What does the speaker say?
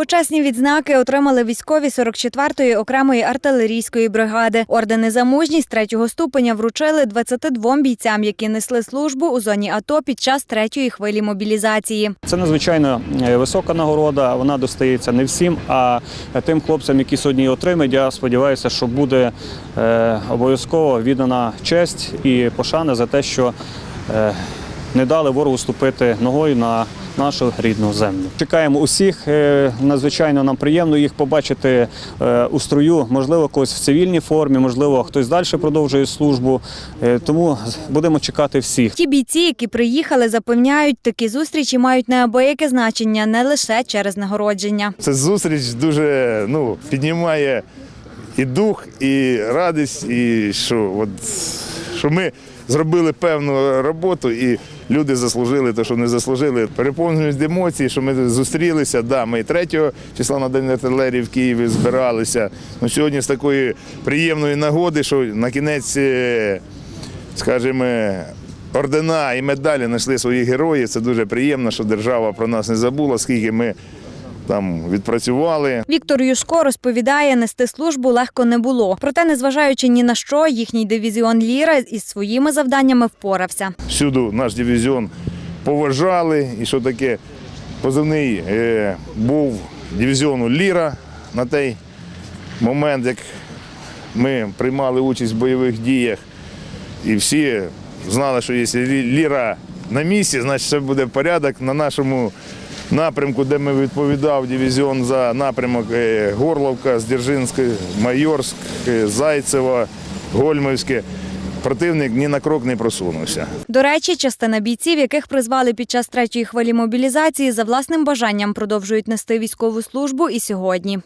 Почесні відзнаки отримали військові 44-ї окремої артилерійської бригади. Ордени за мужність третього ступеня вручили 22 бійцям, які несли службу у зоні АТО під час третьої хвилі мобілізації. Це надзвичайно е, висока нагорода. Вона достається не всім, а тим хлопцям, які сьогодні її отримають. Я сподіваюся, що буде е, обов'язково віддана честь і пошана за те, що е, не дали ворогу ступити ногою на нашу рідну землю. Чекаємо усіх. е, Надзвичайно нам приємно їх побачити е, у строю, можливо, когось в цивільній формі, можливо, хтось далі продовжує службу. Е, Тому будемо чекати всіх. Ті бійці, які приїхали, запевняють, такі зустрічі мають неабияке значення не лише через нагородження. Ця зустріч дуже ну, піднімає і дух, і радість, і що, от, що ми зробили певну роботу і люди заслужили те, що не заслужили. Переповненість емоцій, що ми зустрілися. Да, ми 3 числа на День артилерії в Києві збиралися. Ну, сьогодні з такої приємної нагоди, що на кінець, е, скажімо, ордена і медалі знайшли своїх героїв. Це дуже приємно, що держава про нас не забула, скільки ми там відпрацювали. Віктор Юшко розповідає, нести службу легко не було. Проте, незважаючи ні на що, їхній дивізіон Ліра із своїми завданнями впорався. Всюди наш дивізіон поважали, і що таке позивний е, був дивізіону Ліра на той момент, як ми приймали участь в бойових діях. І всі знали, що якщо Ліра на місці, значить все буде порядок на нашому напрямку, де ми відповідав дивізіон за напрямок е, Горловка, Здержинське, Майорськ, е, Зайцево, Гольмівське. Противник ні на крок не просунувся. До речі, частина бійців, яких призвали під час третьої хвилі мобілізації, за власним бажанням продовжують нести військову службу і сьогодні.